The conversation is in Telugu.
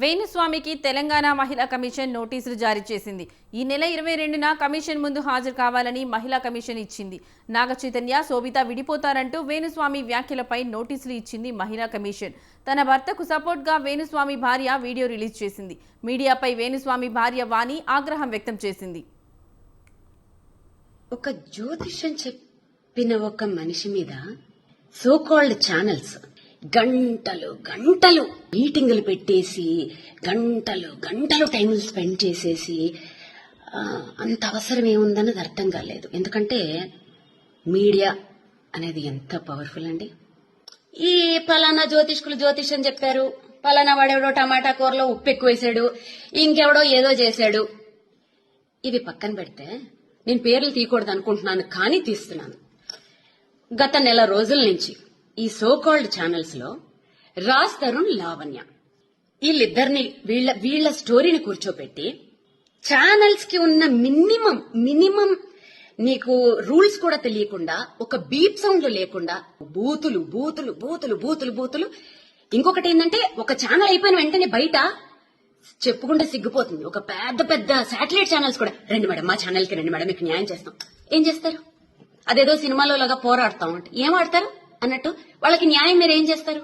వేణుస్వామికి తెలంగాణ మహిళా కమిషన్ నోటీసులు జారీ చేసింది. ఈ నెల ఇరవై రెండున కమిషన్ ముందు హాజరు కావాలని మహిళా కమిషన్ ఇచ్చింది. నాగచైతన్య శోభిత విడిపోతారంటూ వేణుస్వామి వ్యాఖ్యలపై నోటీసులు ఇచ్చింది మహిళా కమిషన్. తన భర్తకు సపోర్ట్గా వేణుస్వామి భార్య వీడియో రిలీజ్ చేసింది. మీడియాపై వేణుస్వామి భార్య వాణి ఆగ్రహం వ్యక్తం చేసింది. ఒక జ్యోతిష్యం చెప్పిన ఒక మనిషి మీద సోకాల్డ్ ఛానల్స్ గంటలు గంటలు మీటింగులు పెట్టేసి గంటలు గంటలు టైం స్పెండ్ చేసేసి అంత అవసరం ఏముందన్నది అర్థం కాలేదు. ఎందుకంటే మీడియా అనేది ఎంత పవర్ఫుల్ అండి. ఈ పలానా జ్యోతిష్కులు జ్యోతిష్యం చెప్పారు. పలానా వాడెవడో టమాటా కూరలో ఉప్పు ఎక్కువ వేసాడు ఇంకెవడో ఏదో చేశాడు. ఇవి పక్కన పెడితే నేను పేర్లు తీయకూడదు అనుకుంటున్నాను కానీ తీస్తున్నాను. గత నెల రోజుల నుంచి ఈ సోకాల్డ్ ఛానల్స్లో రాజ్ తరుణ్ లావణ్య. వీళ్ళిద్దరిని వీళ్ళ వీళ్ళ స్టోరీని కూర్చోపెట్టి ఛానల్స్కి ఉన్న మినిమం మినిమం నీకు రూల్స్ కూడా తెలియకుండా ఒక బీప్ సౌండ్ లేకుండా బూతులు బూతులు బూతులు బూతులు బూతులు. ఇంకొకటి ఏంటంటే ఒక ఛానల్ అయిపోయిన వెంటనే బయట చెప్పుకుంటే సిగ్గుపోతుంది. ఒక పెద్ద పెద్ద శాటిలైట్ ఛానల్స్ కూడా రండి మేడం మా ఛానల్కి రండి మేడం మీకు న్యాయం చేస్తాం. ఏం చేస్తారు? అదేదో సినిమాలో లాగా పోరాడతాం అంటే ఏం ఆడతారు? అన్నట్టు వాళ్ళకి న్యాయం మీరు ఏం చేస్తారు?